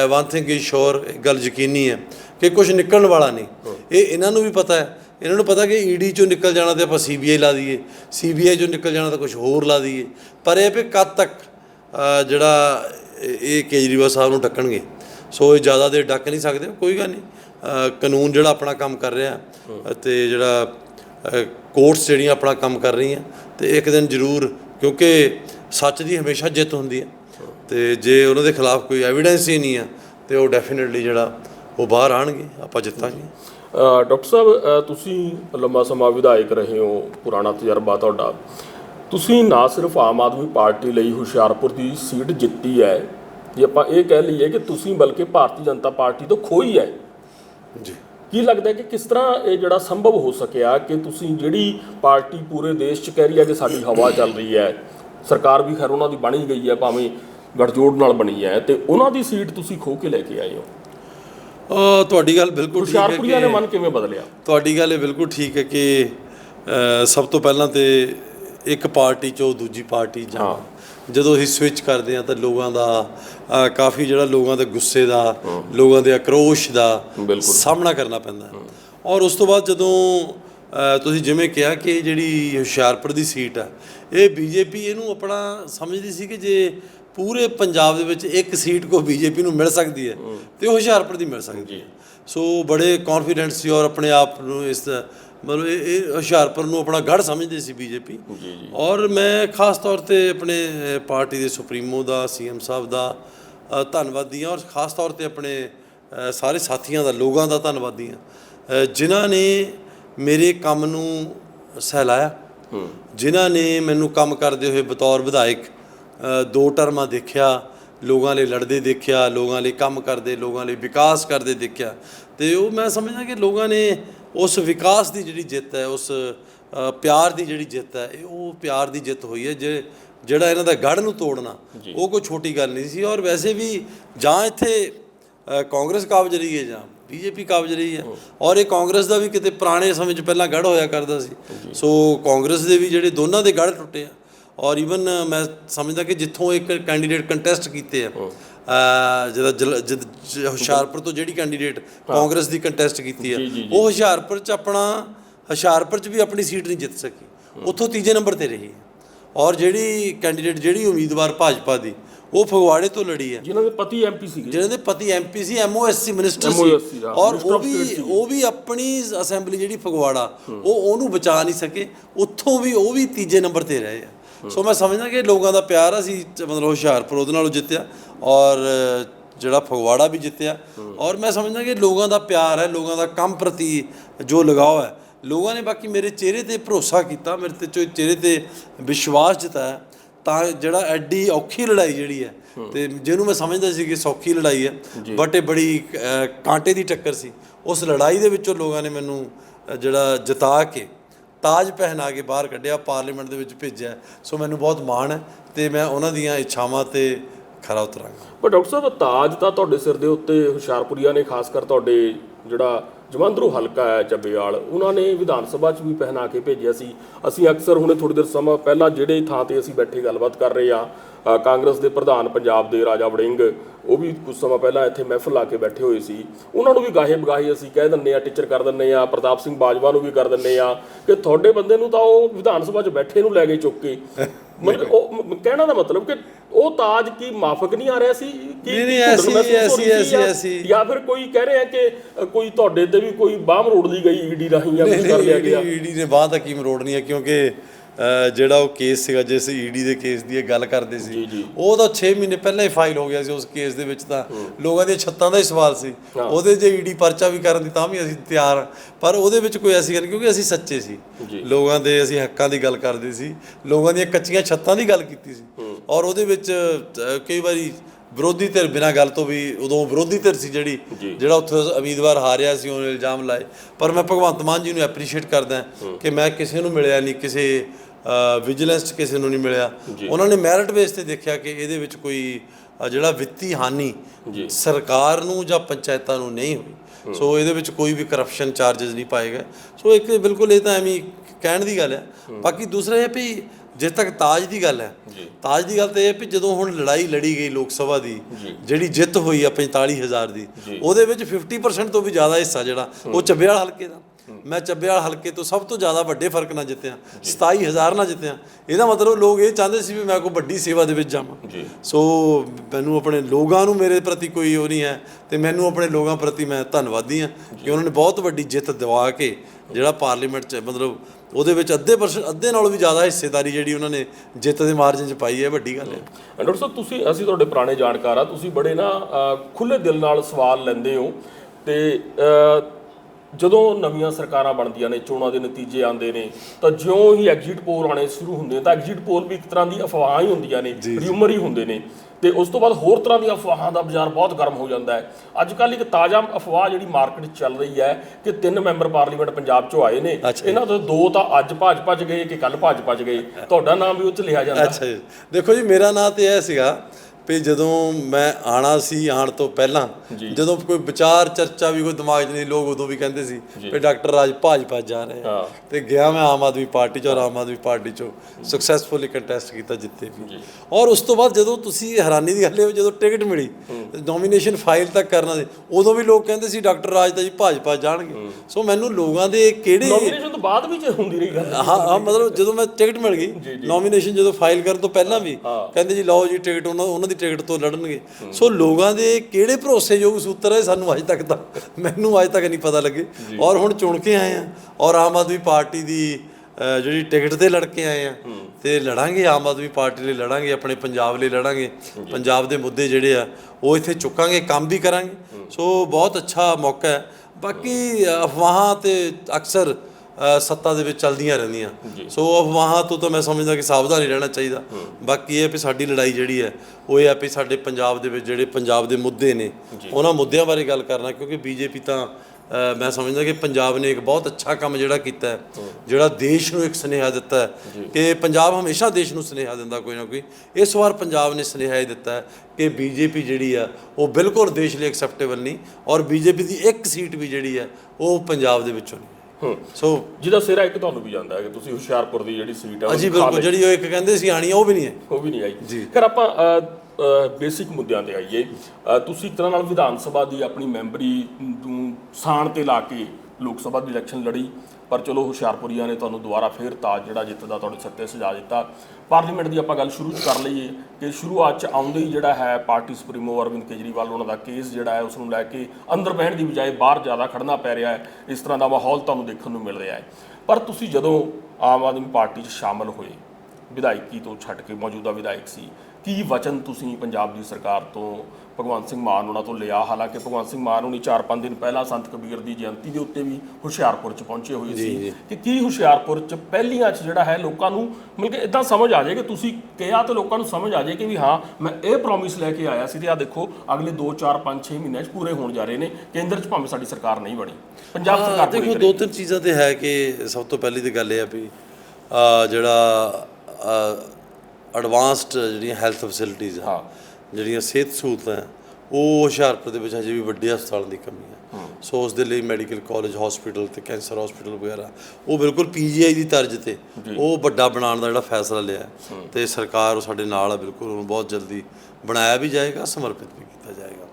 ਵਨ ਥਿੰਗ ਇਜ਼ ਸ਼ੋਰ ਗੱਲ ਯਕੀਨੀ ਹੈ ਕਿ ਕੁਝ ਨਿਕਲਣ ਵਾਲਾ ਨਹੀਂ। ਇਹ ਇਹਨਾਂ ਨੂੰ ਵੀ ਪਤਾ ਹੈ। ਇਹਨਾਂ ਨੂੰ ਪਤਾ ਕਿ ਈਡੀ ਚੋਂ ਨਿਕਲ ਜਾਣਾ ਤੇ ਆਪਾਂ ਸੀਬੀਆਈ ਲਾ ਦਈਏ। ਸੀਬੀਆਈ ਚੋਂ ਨਿਕਲ ਜਾਣਾ ਤਾਂ ਕੁਝ ਹੋਰ ਲਾ ਦਈਏ। ਪਰ ਇਹ ਵੀ ਕਦ ਤੱਕ ਜਿਹੜਾ ਇਹ ਕੇਜਰੀਵਾਲ ਸਾਹਿਬ ਨੂੰ ਡੱਕਣਗੇ ਸੋ ਇਹ ਜ਼ਿਆਦਾ ਦੇਰ ਡੱਕ ਨਹੀਂ ਸਕਦੇ, ਕੋਈ ਗੱਲ ਨਹੀਂ। ਕਾਨੂੰਨ ਜਿਹੜਾ ਆਪਣਾ ਕੰਮ ਕਰ ਰਿਹਾ ਤੇ ਜਿਹੜਾ ਕੋਰਟਸ ਜਿਹੜੀਆਂ ਆਪਣਾ ਕੰਮ ਕਰ ਰਹੀਆਂ, ਤੇ ਇੱਕ ਦਿਨ ਜ਼ਰੂਰ, ਕਿਉਂਕਿ ਸੱਚ ਦੀ ਹਮੇਸ਼ਾ ਜਿੱਤ ਹੁੰਦੀ ਹੈ। ਤੇ ਜੇ ਉਹਨਾਂ ਦੇ ਖਿਲਾਫ ਕੋਈ ਐਵੀਡੈਂਸ ਹੀ ਨਹੀਂ ਆ ਤੇ ਉਹ ਡੈਫੀਨਿਟਲੀ ਜਿਹੜਾ ਉਹ ਬਾਹਰ ਆਣਗੇ ਆਪਾਂ ਜਿੱਤਾਂਗੇ। ਡਾਕਟਰ ਸਾਹਿਬ ਤੁਸੀਂ ਲੰਮਾ ਸਮਾਂ ਵਿਧਾਇਕ ਰਹੇ ਹੋ, ਪੁਰਾਣਾ ਤਜਰਬਾ ਤੁਹਾਡਾ। ਤੁਸੀਂ ਨਾ ਸਿਰਫ ਆਮ ਆਦਮੀ ਪਾਰਟੀ ਲਈ ਹੁਸ਼ਿਆਰਪੁਰ ਦੀ ਸੀਟ ਜਿੱਤੀ ਹੈ ਜੇ ਆਪਾਂ ਇਹ ਕਹਿ ਲਈਏ ਕਿ ਤੁਸੀਂ ਬਲਕਿ ਭਾਰਤੀ ਜਨਤਾ ਪਾਰਟੀ ਤੋਂ ਖੋਈ ਹੈ ਜੀ। ਕੀ ਲੱਗਦਾ ਹੈ ਕਿ ਕਿਸ ਤਰ੍ਹਾਂ ਇਹ ਜਿਹੜਾ ਸੰਭਵ ਹੋ ਸਕਿਆ ਕਿ ਤੁਸੀਂ ਜਿਹੜੀ ਪਾਰਟੀ ਪੂਰੇ ਦੇਸ਼ 'ਚ ਕਹਿ ਰਹੀ ਹੈ ਕਿ ਸਾਡੀ ਹਵਾ ਚੱਲ ਰਹੀ ਹੈ ਸਰਕਾਰ ਵੀ ਖੈਰ ਉਹਨਾਂ ਦੀ ਬਣੀ ਗਈ ਹੈ ਭਾਵੇਂ ਗਠਜੋੜ ਨਾਲ ਬਣੀ ਹੈ ਤੇ ਉਹਨਾਂ ਦੀ ਸੀਟ ਤੁਸੀਂ ਖੋ ਕੇ ਲੈ ਕੇ ਆਏ ਹੋ? ਤੁਹਾਡੀ ਗੱਲ ਬਿਲਕੁਲ ਠੀਕ ਹੈ ਹੁਸ਼ਿਆਰਪੁਰੀਆਂ ਨੇ ਕਿ ਮਨ ਕਿਵੇਂ ਬਦਲਿਆ? ਤੁਹਾਡੀ ਗੱਲ ਇਹ ਬਿਲਕੁਲ ਠੀਕ ਹੈ ਕਿ ਸਭ ਤੋਂ ਪਹਿਲਾਂ ਤੇ ਇੱਕ ਪਾਰਟੀ ਚੋਂ ਦੂਜੀ ਪਾਰਟੀ ਜਾਂ ਜਦੋਂ ਅਸੀਂ ਸਵਿਚ ਕਰਦੇ ਹਾਂ ਤਾਂ ਲੋਕਾਂ ਦਾ ਕਾਫੀ ਜਿਹੜਾ ਲੋਕਾਂ ਦੇ ਗੁੱਸੇ ਦਾ ਲੋਕਾਂ ਦੇ ਆਕਰੋਸ਼ ਦਾ। ਸਾਹਮਣਾ ਕਰਨਾ ਪੈਂਦਾ। ਔਰ ਉਸ ਤੋਂ ਬਾਅਦ ਜਦੋਂ ਤੁਸੀਂ ਜਿਵੇਂ ਕਿਹਾ ਕਿ ਜਿਹੜੀ ਹੁਸ਼ਿਆਰਪੁਰ ਦੀ ਸੀਟ ਆ ਇਹ ਬੀਜੇਪੀ ਇਹਨੂੰ ਆਪਣਾ ਸਮਝਦੀ ਸੀ ਕਿ ਜੇ ਪੂਰੇ ਪੰਜਾਬ ਦੇ ਵਿੱਚ ਇੱਕ ਸੀਟ ਕੋ ਬੀਜੇਪੀ ਨੂੰ ਮਿਲ ਸਕਦੀ ਹੈ ਤੇ ਉਹ ਹੁਸ਼ਿਆਰਪੁਰ ਦੀ ਮਿਲ ਸਕਦੀ ਹੈ। ਸੋ ਬੜੇ ਕੌਨਫੀਡੈਂਟ ਸੀ ਔਰ ਆਪਣੇ ਆਪ ਨੂੰ ਇਸ ਮਤਲਬ ਇਹ ਇਹ ਹੁਸ਼ਿਆਰਪੁਰ ਨੂੰ ਆਪਣਾ ਗੜ ਸਮਝਦੇ ਸੀ ਬੀਜੇਪੀ। ਜੀ ਜੀ। ਔਰ ਮੈਂ ਖਾਸ ਤੌਰ ਤੇ ਆਪਣੇ ਪਾਰਟੀ ਦੇ ਸੁਪਰੀਮੋ ਦਾ ਸੀਐਮ ਸਾਹਿਬ ਦਾ ਅ, ਧੰਨਵਾਦੀ ਹਾਂ ਔਰ ਖਾਸ ਤੌਰ ਤੇ ਆਪਣੇ ਅ, ਸਾਰੇ ਸਾਥੀਆਂ ਦਾ ਲੋਕਾਂ ਦਾ ਧੰਨਵਾਦੀ ਹਾਂ ਅ, ਜਿਨ੍ਹਾਂ ਨੇ ਮੇਰੇ ਕੰਮ ਨੂੰ ਸਹਿਲਾਇਆ। ਜਿਨ੍ਹਾਂ ਨੇ ਮੈਨੂੰ ਕੰਮ ਕਰਦੇ ਹੋਏ ਬਤੌਰ ਵਿਧਾਇਕ ਅ, ਦੋ ਟਰਮਾਂ ਦੇਖਿਆ ਲੋਕਾਂ ਲਈ ਲੜਦੇ ਦੇਖਿਆ ਲੋਕਾਂ ਲਈ ਕੰਮ ਕਰਦੇ ਲੋਕਾਂ ਲਈ ਵਿਕਾਸ ਕਰਦੇ ਦੇਖਿਆ। ਤੇ ਉਹ ਮੈਂ ਸਮਝਦਾ ਕਿ ਲੋਕਾਂ ਨੇ ਉਸ ਵਿਕਾਸ ਦੀ ਜਿਹੜੀ ਜਿੱਤ ਹੈ ਉਸ ਪਿਆਰ ਦੀ ਜਿਹੜੀ ਜਿੱਤ ਹੈ ਇਹ ਉਹ ਪਿਆਰ ਦੀ ਜਿੱਤ ਹੋਈ ਹੈ ਜੇ ਜਿਹੜਾ ਇਹਨਾਂ ਦਾ ਗੜ ਨੂੰ ਤੋੜਨਾ ਉਹ ਕੋਈ ਛੋਟੀ ਗੱਲ ਨਹੀਂ ਸੀ। ਔਰ ਵੈਸੇ ਵੀ ਜਾਂ ਇੱਥੇ ਕਾਂਗਰਸ ਕਾਬਜ ਰਹੀ ਹੈ ਜਾਂ ਬੀਜੇਪੀ ਕਾਬਜ ਰਹੀ ਹੈ ਔਰ ਇਹ ਕਾਂਗਰਸ ਦਾ ਵੀ ਕਿਤੇ ਪੁਰਾਣੇ ਸਮੇਂ 'ਚ ਪਹਿਲਾਂ ਗੜ ਹੋਇਆ ਕਰਦਾ ਸੀ। ਸੋ ਕਾਂਗਰਸ ਦੇ ਵੀ ਜਿਹੜੇ ਦੋਨਾਂ ਦੇ ਗੜ ਟੁੱਟੇ ਆ ਔਰ ਇਵਨ ਮੈਂ ਸਮਝਦਾ ਕਿ ਜਿੱਥੋਂ ਇੱਕ ਕੈਂਡੀਡੇਟ ਕੰਟੈਸਟ ਕੀਤੇ ਆ ਅ, ਜਿਹਦਾ ਜਲ- ਜਦ ਜ- ਹੁਸ਼ਿਆਰਪੁਰ ਤੋਂ ਜਿਹੜੀ ਕੈਂਡੀਡੇਟ ਕਾਂਗਰਸ ਦੀ ਕੰਟੈਸਟ ਕੀਤੀ ਆ ਜੀ। ਉਹ ਹੁਸ਼ਿਆਰਪੁਰ 'ਚ ਆਪਣਾ ਹੁਸ਼ਿਆਰਪੁਰ 'ਚ ਵੀ ਆਪਣੀ ਸੀਟ ਨਹੀਂ ਜਿੱਤ ਸਕੀ। ਉੱਥੋਂ ਤੀਜੇ ਨੰਬਰ ਤੇ ਰਹੀ ਔਰ ਜਿਹੜੀ ਕੈਂਡੀਡੇਟ ਜਿਹੜੀ ਉਮੀਦਵਾਰ ਭਾਜਪਾ ਦੀ ਉਹ ਫਗਵਾੜੇ ਤੋਂ ਲੜੀ ਹੈ। ਜਿਨ੍ਹਾਂ ਦੇ ਪਤੀ ਐਮਪੀ ਸੀਗੇ। ਜਿਹਨਾਂ ਦੇ ਪਤੀ ਐਮਪੀ ਸੀ ਐਮਓਐਸਸੀ ਮਿਨਿਸਟਰ ਸੀ। ਔਰ ਉਹ ਵੀ ਸੀ। ਉਹ ਵੀ ਆਪਣੀ ਅਸੈਂਬਲੀ ਜਿਹੜੀ ਫਗਵਾੜਾ ਉਹ ਉਹਨੂੰ ਬਚਾ ਨਹੀਂ ਸਕੇ। ਉੱਥੋਂ ਵੀ ਉਹ ਵੀ ਤੀਜੇ ਨੰਬਰ ਤੇ ਰਹੇ ਆ। ਸੋ ਮੈਂ ਸਮਝਦਾ ਕਿ ਲੋਕਾਂ ਦਾ ਪਿਆਰ ਆ ਸੀ ਮਤਲਬ ਹੁਸ਼ਿਆਰਪੁਰ ਉਹਦੇ ਨਾਲੋਂ ਜਿੱਤਿਆ ਔਰ ਜਿਹੜਾ ਫਗਵਾੜਾ ਵੀ ਜਿੱਤਿਆ ਔਰ ਮੈਂ ਸਮਝਦਾ ਕਿ ਲੋਕਾਂ ਦਾ ਪਿਆਰ ਹੈ ਲੋਕਾਂ ਦਾ ਕੰਮ ਪ੍ਰਤੀ ਜੋ ਲਗਾਓ ਹੈ ਲੋਕਾਂ ਨੇ ਬਾਕੀ ਮੇਰੇ ਚਿਹਰੇ ਤੇ ਭਰੋਸਾ ਕੀਤਾ ਮੇਰੇ ਤੇ ਚੋ- ਚਿਹਰੇ ਤੇ ਵਿਸ਼ਵਾਸ ਜਤਾਇਆ ਤਾਂ ਜਿਹੜਾ ਐਡੀ ਔਖੀ ਲੜਾਈ ਜਿਹੜੀ ਹੈ ਤੇ ਜਿਹਨੂੰ ਮੈਂ ਸਮਝਦਾ ਸੀ ਕਿ ਸੌਖੀ ਲੜਾਈ ਹੈ ਬਟ ਇਹ ਬੜੀ ਕਾਂਟੇ ਦੀ ਟੱਕਰ ਸੀ। ਉਸ ਲੜਾਈ ਦੇ ਵਿੱਚੋਂ ਲੋਕਾਂ ਨੇ ਮੈਨੂੰ ਜਿਹੜਾ ਜਿਤਾ ਕੇ ਤਾਜ ਪਹਿਨਾ ਕੇ ਬਾਹਰ ਕੱਢਿਆ, ਪਾਰਲੀਮੈਂਟ ਦੇ ਵਿੱਚ ਭੇਜਿਆ। ਸੋ ਮੈਨੂੰ ਬਹੁਤ ਮਾਣ ਹੈ ਤੇ ਮੈਂ ਉਹਨਾਂ ਦੀਆਂ ਇੱਛਾਵਾਂ ਤੇ ਖਰਾ ਉਤਰਾਂਗਾ। ਪਰ ਡਾਕਟਰ ਸਾਹਿਬ ਤਾਜ ਤਾਂ ਤੁਹਾਡੇ ਸਿਰ ਦੇ ਉੱਤੇ ਹੁਸ਼ਿਆਰਪੁਰੀਆ ਨੇ, ਖਾਸ ਕਰ ਤੁਹਾਡੇ ਜਿਹੜਾ ਜਵੰਦਰੂ ਹਲਕਾ ਹੈ ਚੱਬੇਵਾਲ ਉਹਨਾਂ ਨੇ ਵਿਧਾਨ ਸਭਾ 'ਚ ਵੀ ਪਹਿਨਾ ਕੇ ਭੇਜਿਆ ਸੀ। ਅਸੀਂ ਅਕਸਰ ਹੁਣੇ ਥੋੜੀ ਦੇਰ ਸਮਾਂ ਪਹਿਲਾਂ ਜਿਹੜੇ ਥਾਂ ਤੇ ਅਸੀਂ ਬੈਠੇ ਗੱਲਬਾਤ ਕਰ ਰਹੇ ਆ ਕਾਂਗਰਸ ਦੇ ਪ੍ਰਧਾਨ ਪੰਜਾਬ ਦੇ ਰਾਜਾ ਵੜਿੰਗ, ਉਹ ਵੀ ਕੁਝ ਸਮਾਂ ਪਹਿਲਾਂ ਇੱਥੇ ਮਹਿਫਲ ਲਾ ਕੇ ਬੈਠੇ ਹੋਏ ਸੀ। ਉਹਨਾਂ ਨੂੰ ਵੀ ਗਾਹੇ ਬਗਾਹੇ ਅਸੀਂ ਕਹਿ ਦਿੰਨੇ ਆ ਟੀਚਰ ਕਰ ਦਿੰਨੇ ਆ ਪ੍ਰਤਾਪ ਸਿੰਘ ਬਾਜਵਾ ਨੂੰ ਵੀ ਕਰ ਦਿੰਨੇ ਆ ਕਿ ਤੁਹਾਡੇ ਬੰਦੇ ਨੂੰ ਤਾਂ ਉਹ ਵਿਧਾਨ ਸਭਾ 'ਚ ਬੈਠੇ ਨੂੰ ਲੈ ਕੇ ਚੁੱਕ ਕੇ ਮਤਲਬ ਉਹ ਮ- ਕਹਿਣਾ ਦਾ ਮਤਲਬ ਕਿ ਉਹ ਤਾਜ ਕੀ ਮਾਫਕ ਨਹੀਂ ਆ ਰਿਹਾ ਸੀ? ਕੀ ਨਹੀਂ, ਨਹੀਂ, ਐਸੀ- ਐਸੀ- ਸੀ ਜਾਂ- ਐਸੀ- ਜਾਂ ਫਿਰ ਕੋਈ ਕਹਿ ਰਿਹਾ ਕਿ ਅ, ਕੋਈ ਤੁਹਾਡੇ ਤੇ ਵੀ ਕੋਈ ਬਾਹਮ ਰੋੜ ਲਈ ਗਈ ਈਡੀ ਰਾਹੀਂ ਜਾਂ ਕੁਝ ਕਰ ਲਿਆ ਗਿਆ? ਈਡੀ ਨੇ ਬਾਹ ਤਾਂ ਕੀ ਮਰੋੜਨੀ ਹੈ ਕਿਉਂਕਿ ਜਿਹੜਾ ਉਹ ਕੇਸ ਸੀਗਾ ਜਿਸ ਈਡੀ ਦੇ ਕੇਸ ਦੀ ਇਹ ਗੱਲ ਕਰਦੇ ਸੀ। ਉਹ ਤਾਂ 6 ਮਹੀਨੇ ਪਹਿਲਾਂ ਹੀ ਫਾਈਲ ਹੋ ਗਿਆ ਸੀ ਉਸ ਕੇਸ ਦੇ ਵਿੱਚ ਤਾਂ। ਲੋਕਾਂ ਦੀਆਂ ਛੱਤਾਂ ਦਾ ਹੀ ਸਵਾਲ ਸੀ। ਉਹਦੇ ਜੇ ਈਡੀ ਪਰਚਾ ਵੀ ਕਰਨ ਦੀ ਤਾਂ ਵੀ ਅਸੀਂ ਤਿਆਰ। ਪਰ ਉਹਦੇ ਵਿੱਚ ਕੋਈ ਐਸੀ ਗੱਲ ਕਿਉਂਕਿ ਅਸੀਂ ਸੱਚੇ ਸੀ। ਲੋਕਾਂ ਦੇ ਅਸੀਂ ਹੱਕਾਂ ਦੀ ਗੱਲ ਕਰਦੇ ਸੀ। ਲੋਕਾਂ ਦੀਆਂ ਕੱਚੀਆਂ ਛੱਤਾਂ ਦੀ ਗੱਲ ਕੀਤੀ ਸੀ। ਔਰ ਉਹਦੇ ਵਿੱਚ ਕਈ ਵਾਰੀ ਵਿਰੋਧੀ ਧਿਰ ਬਿਨਾਂ ਗੱਲ ਤੋਂ ਵੀ ਉਦੋਂ ਵਿਰੋਧੀ ਧਿਰ ਸੀ ਜਿਹੜੀ। ਜਿਹੜਾ ਉੱਥੇ ਉਮੀਦਵਾਰ ਹਾਰਿਆ ਸੀ ਉਹਨੇ ਇਲਜ਼ਾਮ ਲਾਏ। ਪਰ ਮੈਂ ਭਗਵੰਤ ਮਾਨ ਜੀ ਨੂੰ ਐਪਰੀਸ਼ੀਏਟ ਕਰਦਾ ਕਿ ਮੈਂ ਕਿਸੇ ਨੂੰ ਮਿਲਿਆ ਨਹੀਂ ਕਿਸੇ ਵਿਜੀਲੈਂਸ 'ਚ ਕਿਸੇ ਨੂੰ ਨਹੀਂ ਮਿਲਿਆ। ਉਹਨਾਂ ਨੇ ਮੈਰਿਟ ਬੇਸ ਤੇ ਦੇਖਿਆ ਕਿ ਇਹਦੇ ਵਿੱਚ ਕੋਈ ਜਿਹੜਾ ਵਿੱਤੀ ਹਾਨੀ। ਸਰਕਾਰ ਨੂੰ ਜਾਂ ਪੰਚਾਇਤਾਂ ਨੂੰ ਨਹੀਂ ਹੋਈ। ਸੋ ਇਹਦੇ ਵਿੱਚ ਕੋਈ ਵੀ ਕਰਪਸ਼ਨ ਚਾਰजेस ਨਹੀਂ ਪਾਏ ਗਏ। ਸੋ ਇੱਕ ਬਿਲਕੁਲ ਇਹ ਤਾਂ ਐਵੇਂ ਕਹਿਣ ਦੀ ਗੱਲ ਹੈ। ਬਾਕੀ ਦੂਸਰਾ ਇਹ ਵੀ ਜਿਸ ਤੱਕ ਤਾਜ ਦੀ ਗੱਲ ਹੈ ਤਾਜ ਦੀ ਗੱਲ ਤੇ ਇਹ ਵੀ ਜਦੋਂ ਹੁਣ ਲੜਾਈ ਲੜੀ ਗਈ ਲੋਕ ਸਭਾ ਦੀ ਜਿਹੜੀ ਜਿੱਤ ਹੋਈ ਆ 45000 ਦੀ ਉਹਦੇ ਵਿੱਚ 50% ਤੋਂ ਵੀ ਜ਼ਿਆਦਾ ਹਿੱਸਾ ਜਿਹੜਾ ਉਹ ਚੱਬੇਵਾਲ ਹਲਕੇ ਦਾ। ਮੈਂ ਚੱਬੇਵਾਲ ਹਲਕੇ ਤੋਂ ਸਭ ਤੋਂ ਜ਼ਿਆਦਾ ਵੱਡੇ ਫ਼ਰਕ ਨਾਲ ਜਿੱਤਿਆ 27000 ਨਾਲ ਜਿੱਤਿਆ। ਇਹਦਾ ਮਤਲਬ ਲੋਕ ਇਹ ਚਾਹੁੰਦੇ ਸੀ ਵੀ ਮੈਂ ਕੋਈ ਵੱਡੀ ਸੇਵਾ ਦੇ ਵਿੱਚ ਜਾਵਾਂ। ਸੋ ਮੈਨੂੰ ਆਪਣੇ ਲੋਕਾਂ ਨੂੰ ਮੇਰੇ ਪ੍ਰਤੀ ਕੋਈ ਉਹ ਨਹੀਂ ਹੈ ਤੇ ਮੈਨੂੰ ਆਪਣੇ ਲੋਕਾਂ ਪ੍ਰਤੀ ਮੈਂ ਧੰਨਵਾਦੀ ਹਾਂ ਕਿ ਉਹਨਾਂ ਨੇ ਬਹੁਤ ਵੱਡੀ ਜਿੱਤ ਦਿਵਾ ਕੇ ਜਿਹੜਾ ਪਾਰਲੀਮੈਂਟ 'ਚ ਮਤਲਬ ਉਹਦੇ ਵਿੱਚ ਅੱਧੇ ਪਰਸੈਂਟ ਅੱਧੇ ਨਾਲੋਂ ਵੀ ਜ਼ਿਆਦਾ ਹਿੱਸੇਦਾਰੀ ਜਿਹੜੀ ਉਹਨਾਂ ਨੇ ਜਿੱਤ ਦੇ ਮਾਰਜਨ 'ਚ ਪਾਈ ਹੈ ਵੱਡੀ ਗੱਲ ਹੈ। ਡਾਕਟਰ ਸਾਹਿਬ ਤੁਸੀਂ ਅਸੀਂ ਤੁਹਾਡੇ ਪੁਰਾਣੇ ਜਾਣਕਾਰ ਆ ਤੁਸੀਂ ਬੜੇ ਨਾ ਅ, ਖੁੱਲੇ ਦਿਲ ਨਾਲ ਸਵਾਲ ਲੈਂਦੇ ਹੋ ਤੇ ਜਦੋਂ ਨਵੀਆਂ ਸਰਕਾਰਾਂ ਬਣਦੀਆਂ ਨੇ ਚੋਣਾਂ ਦੇ ਨਤੀਜੇ ਆਉਂਦੇ ਨੇ ਤਾਂ ਜਿਉਂ ਹੀ ਐਗਜ਼ਿਟ ਪੋਲ ਆਣੇ ਸ਼ੁਰੂ ਹੁੰਦੇ ਨੇ ਤਾਂ ਐਗਜ਼ਿਟ ਪੋਲ ਵੀ ਇੱਕ ਤਰ੍ਹਾਂ ਦੀ ਅਫਵਾਹਾਂ ਹੀ ਹੁੰਦੀਆਂ ਨੇ ਰਿਊਮਰ ਹੀ ਹੁੰਦੇ ਨੇ। ਤੇ ਉਸ ਤੋਂ ਬਾਅਦ ਹੋਰ ਤਰ੍ਹਾਂ ਦੀਆਂ ਅਫਵਾਹਾਂ ਦਾ ਬਾਜ਼ਾਰ ਬਹੁਤ ਗਰਮ ਹੋ ਜਾਂਦਾ ਹੈ। ਅੱਜ ਕੱਲ੍ਹ ਇੱਕ ਤਾਜ਼ਾ ਅਫਵਾਹ ਜਿਹੜੀ ਮਾਰਕੀਟ 'ਚ ਚੱਲ ਰਹੀ ਹੈ ਕਿ ਤਿੰਨ ਮੈਂਬਰ ਪਾਰਲੀਮੈਂਟ ਪੰਜਾਬ 'ਚੋਂ ਆਏ ਨੇ। ਇਹਨਾਂ ਤੋਂ ਦੋ ਤਾਂ ਅੱਜ ਭੱਜ ਭੱਜ ਗਏ ਕਿ ਕੱਲ ਭੱਜ ਭੱਜ ਗਏ। ਤੁਹਾਡਾ ਨਾਮ ਵੀ ਉੱਥੇ ਲਿਆ ਜਾਂਦਾ। ਅੱਛਾ ਜੀ। ਦੇਖੋ ਜੀ ਮੇਰਾ ਨਾਂ ਤੇ ਇਹ ਸੀਗਾ ਵੀ ਜਦੋਂ ਮੈਂ ਆਣਾ ਸੀ ਆਉਣ ਤੋਂ ਪਹਿਲਾਂ ਜਦੋਂ ਕੋਈ ਵਿਚਾਰ ਚਰਚਾ ਵੀ ਕੋਈ ਦਿਮਾਗ 'ਚ ਨਹੀਂ ਲੋਕ ਉਦੋਂ ਵੀ ਕਹਿੰਦੇ ਸੀ ਵੀ ਡਾਕਟਰ ਰਾਜ ਭਾਜਪਾ ਜਾ ਰਹੇ ਆ। ਤੇ ਗਿਆ ਮੈਂ ਆਮ ਆਦਮੀ ਪਾਰਟੀ 'ਚ ਔਰ ਆਮ ਆਦਮੀ ਪਾਰਟੀ 'ਚੋਂ ਸਕਸੈਸਫੁਲੀ ਕੰਟੈਸਟ ਕੀਤਾ ਜਿੱਤੇ ਵੀ। ਔਰ ਉਸ ਤੋਂ ਬਾਅਦ ਜਦੋਂ ਤੁਸੀਂ ਹੈਰਾਨੀ ਦੀ ਗੱਲ ਜਦੋਂ ਟਿਕਟ ਮਿਲੀ ਨੋਮੀਨੇਸ਼ਨ ਫਾਈਲ ਤੱਕ ਕਰਨਾ ਸੀ ਉਦੋਂ ਵੀ ਲੋਕ ਕਹਿੰਦੇ ਸੀ ਡਾਕਟਰ ਰਾਜ ਤਾਂ ਜੀ ਭਾਜਪਾ ਜਾਣਗੇ। ਸੋ ਮੈਨੂੰ ਲੋਕਾਂ ਦੇ ਕਿਹੜੇ ਨੋਮੀਨੇਸ਼ਨ ਤੋਂ ਬਾਅਦ ਵੀ ਹੁੰਦੀ ਰਹੀ ਗੱਲ। ਹਾਂ ਹਾਂ ਮਤਲਬ ਜਦੋਂ ਮੈਂ ਟਿਕਟ ਮਿਲ ਗਈ ਨੋਮੀਨੇਸ਼ਨ ਜਦੋਂ ਫਾਈਲ ਕਰਨ ਤੋਂ ਪਹਿਲਾਂ ਵੀ ਕਹਿੰਦੇ ਜੀ ਲਓ ਜੀ ਟਿਕਟ ਉਹਨਾਂ ਦੀ ਟਿਕਟ ਤੋਂ ਲੜਨਗੇ। ਸੋ ਲੋਕਾਂ ਦੇ ਕਿਹੜੇ ਭਰੋਸੇਯੋਗ ਸੂਤਰ ਹੈ ਸਾਨੂੰ ਅੱਜ ਤੱਕ ਤਾਂ ਮੈਨੂੰ ਅੱਜ ਤੱਕ ਨਹੀਂ ਪਤਾ ਲੱਗੇ। ਔਰ ਹੁਣ ਚੁਣ ਕੇ ਆਏ ਆ ਔਰ ਆਮ ਆਦਮੀ ਪਾਰਟੀ ਦੀ ਜਿਹੜੀ ਟਿਕਟ ਤੇ ਲੜ ਕੇ ਆਏ ਆ ਤੇ ਲੜਾਂਗੇ ਆਮ ਆਦਮੀ ਪਾਰਟੀ ਲਈ ਲੜਾਂਗੇ ਆਪਣੇ ਪੰਜਾਬ ਲਈ ਲੜਾਂਗੇ। ਪੰਜਾਬ ਦੇ ਮੁੱਦੇ ਜਿਹੜੇ ਆ ਉਹ ਇੱਥੇ ਚੁੱਕਾਂਗੇ ਕੰਮ ਵੀ ਕਰਾਂਗੇ। ਸੋ ਬਹੁਤ ਅੱਛਾ ਮੌਕਾ ਹੈ। ਬਾਕੀ ਅਫਵਾਹਾਂ ਤੇ ਅਕਸਰ ਸੱਤਾ ਦੇ ਵਿੱਚ ਚੱਲਦੀਆਂ ਰਹਿੰਦੀਆਂ। ਸੋ ਅਫਵਾਹਾਂ ਤੋਂ ਤਾਂ ਮੈਂ ਸਮਝਦਾ ਕਿ ਸਾਵਧਾਨ ਹੀ ਰਹਿਣਾ ਚਾਹੀਦਾ। ਬਾਕੀ ਇਹ ਵੀ ਸਾਡੀ ਲੜਾਈ ਜਿਹੜੀ ਹੈ ਉਹ ਇਹ ਹੈ ਵੀ ਸਾਡੇ ਪੰਜਾਬ ਦੇ ਵਿੱਚ ਜਿਹੜੇ ਪੰਜਾਬ ਦੇ ਮੁੱਦੇ ਨੇ ਉਹਨਾਂ ਮੁੱਦਿਆਂ ਬਾਰੇ ਗੱਲ ਕਰਨਾ ਕਿਉਂਕਿ ਬੀਜੇਪੀ ਤਾਂ ਮੈਂ ਸਮਝਦਾ ਕਿ ਪੰਜਾਬ ਨੇ ਇੱਕ ਬਹੁਤ ਅੱਛਾ ਕੰਮ ਜਿਹੜਾ ਕੀਤਾ ਜਿਹੜਾ ਦੇਸ਼ ਨੂੰ ਇੱਕ ਸੁਨੇਹਾ ਦਿੱਤਾ ਕਿ ਪੰਜਾਬ ਹਮੇਸ਼ਾ ਦੇਸ਼ ਨੂੰ ਸੁਨੇਹਾ ਦਿੰਦਾ ਕੋਈ ਨਾ ਕੋਈ। ਇਸ ਵਾਰ ਪੰਜਾਬ ਨੇ ਸੁਨੇਹਾ ਇਹ ਦਿੱਤਾ ਕਿ ਬੀਜੇਪੀ ਜਿਹੜੀ ਆ ਉਹ ਬਿਲਕੁਲ ਦੇਸ਼ ਲਈ ਐਕਸੈਪਟੇਬਲ ਨਹੀਂ ਔਰ ਬੀਜੇਪੀ ਦੀ ਇੱਕ ਸੀਟ ਵੀ ਜਿਹੜੀ ਹੈ ਉਹ ਪੰਜਾਬ ਦੇ ਵਿੱਚੋਂ ਨਹੀਂ। ਸੋ ਜਿਹਦਾ ਸਿਰਾ ਇੱਕ ਤੁਹਾਨੂੰ ਵੀ ਜਾਂਦਾ ਹੈ ਕਿ ਤੁਸੀਂ ਹੁਸ਼ਿਆਰਪੁਰ ਦੀ ਜਿਹੜੀ ਸੀਟ ਉਹ ਅਜੀ ਬਿਲਕੁਲ। ਜਿਹੜੀ ਉਹ ਇੱਕ ਕਹਿੰਦੇ ਸੀ ਆਣੀ ਆ ਉਹ ਵੀ ਨਹੀਂ ਹੈ। ਉਹ ਵੀ ਨਹੀਂ ਆਈ। ਜੀ। ਫਿਰ ਆਪਾਂ ਬੇਸਿਕ ਮੁੱਦਿਆਂ ਤੇ ਆਈਏ। ਤੁਸੀਂ ਤਰ੍ਹਾਂ ਨਾਲ ਵਿਧਾਨ ਸਭਾ ਦੀ ਆਪਣੀ ਮੈਂਬਰੀ ਨੂੰ ਸਾਣ ਤੇ ਲਾ ਕੇ ਲੋਕ ਸਭਾ ਦੀ ਇਲੈਕਸ਼ਨ ਲੜੀ। ਪਰ ਚਲੋ ਹੁਸ਼ਿਆਰਪੁਰੀਆ ਨੇ ਤੁਹਾਨੂੰ ਦੁਬਾਰਾ ਫੇਰ ਤਾਜ ਜਿਹੜਾ ਜਿੱਤਦਾ, ਤੁਹਾਡੇ ਸਿਰ ਤੇ ਸਜਾ ਦਿੱਤਾ। ਪਾਰਲੀਮੈਂਟ ਦੀ ਆਪਾਂ ਗੱਲ ਸ਼ੁਰੂ ਚ ਕਰ ਲਈਏ ਕਿ ਸ਼ੁਰੂਆਤ ਚ ਆਉਂਦੇ ਹੀ ਜਿਹੜਾ ਹੈ ਪਾਰਟੀ ਸੁਪਰੀਮੋ ਅਰਵਿੰਦ ਕੇਜਰੀਵਾਲ, ਉਹਨਾਂ ਦਾ ਕੇਸ ਜਿਹੜਾ ਹੈ ਉਸ ਨੂੰ ਲੈ ਕੇ ਅੰਦਰ ਬਹਿਣ ਦੀ ਬਜਾਏ ਬਾਹਰ ਜ਼ਿਆਦਾ ਖੜਨਾ ਪੈ ਰਿਹਾ ਹੈ। ਇਸ ਤਰ੍ਹਾਂ ਦਾ ਮਾਹੌਲ ਤੁਹਾਨੂੰ ਦੇਖਣ ਨੂੰ ਮਿਲ ਰਿਹਾ ਹੈ। ਪਰ ਤੁਸੀਂ ਜਦੋਂ ਆਮ ਆਦਮੀ ਪਾਰਟੀ 'ਚ ਸ਼ਾਮਲ ਹੋਏ, ਵਿਧਾਇਕੀ ਤੋਂ ਛੱਡ ਕੇ ਮੌਜੂਦਾ ਵਿਧਾਇਕ ਸੀ, ਕੀ ਵਚਨ ਤੁਸੀਂ ਪੰਜਾਬ ਦੀ ਸਰਕਾਰ ਤੋਂ ਭਗਵੰਤ ਸਿੰਘ ਮਾਨ ਉਹਨਾਂ ਤੋਂ ਲਿਆ। ਹਾਲਾਂਕਿ ਭਗਵੰਤ ਸਿੰਘ ਮਾਨ ਹੁਣੀ 4-5 ਦਿਨ ਪਹਿਲਾਂ ਸੰਤ ਕਬੀਰ ਦੀ ਜਯੰਤੀ ਦੇ ਉੱਤੇ ਵੀ ਹੁਸ਼ਿਆਰਪੁਰ 'ਚ ਪਹੁੰਚੇ ਹੋਏ ਸੀ। ਕਿ ਕੀ ਹੁਸ਼ਿਆਰਪੁਰ 'ਚ ਪਹਿਲੀਆਂ 'ਚ ਜਿਹੜਾ ਹੈ ਲੋਕਾਂ ਨੂੰ ਮਿਲ ਕੇ ਇਦਾਂ ਸਮਝ ਆ ਜਾਏ ਕਿ ਤੁਸੀਂ ਕਿਹਾ ਤੇ ਲੋਕਾਂ ਨੂੰ ਸਮਝ ਆ ਜਾਏ ਕਿ ਵੀ ਹਾਂ ਮੈਂ ਇਹ ਪ੍ਰੋਮਿਸ ਲੈ ਕੇ ਆਇਆ ਸੀ ਤੇ ਆ ਦੇਖੋ ਅਗਲੇ 2 4 5 6 ਮਹੀਨਿਆਂ 'ਚ ਪੂਰੇ ਹੋਣ ਜਾ ਰਹੇ ਨੇ। ਕੇਂਦਰ 'ਚ ਭਾਵੇਂ ਸਾਡੀ ਸਰਕਾਰ ਨਹੀਂ ਬਣੀ। ਪੰਜਾਬ ਸਰਕਾਰ ਦੇਖੋ। ਦੋ ਤਿੰਨ ਚੀਜ਼ਾਂ ਤੇ ਹੈ ਕਿ ਸਭ ਤੋਂ ਪਹਿਲੀ ਤੇ ਗੱਲ ਇਹ ਆ ਵੀ ਜਿਹੜਾ ਐਡਵਾਂਸਡ ਜਿਹੜੀਆਂ ਹੈਲਥ ਫੈਸਿਲਿਟੀਆਂ ਹਾਂ। ਜਿਹੜੀਆਂ ਸਿਹਤ ਸਹੂਲਤਾਂ ਉਹ ਹੁਸ਼ਿਆਰਪੁਰ ਦੇ ਵਿੱਚ ਹਜੇ ਵੀ ਵੱਡੇ ਹਸਪਤਾਲਾਂ ਦੀ ਕਮੀ ਹੈ। ਸੋ ਉਸ ਦੇ ਲਈ ਮੈਡੀਕਲ ਕਾਲਜ ਹਸਪੀਟਲ ਤੇ ਕੈਂਸਰ ਹਸਪੀਟਲ ਵਗੈਰਾ ਉਹ ਬਿਲਕੁਲ ਪੀਜੀਆਈ ਦੀ ਤਰਜ਼ ਤੇ ਉਹ ਵੱਡਾ ਬਣਾਉਣ ਦਾ ਜਿਹੜਾ ਫੈਸਲਾ ਲਿਆ ਹੈ। ਤੇ ਸਰਕਾਰ ਉਹ ਸਾਡੇ ਨਾਲ ਆ ਬਿਲਕੁਲ ਉਹਨੂੰ ਬਹੁਤ ਜਲਦੀ ਬਣਾਇਆ ਵੀ ਜਾਏਗਾ ਸਮਰਪਿਤ ਵੀ ਕੀਤਾ ਜਾਏਗਾ।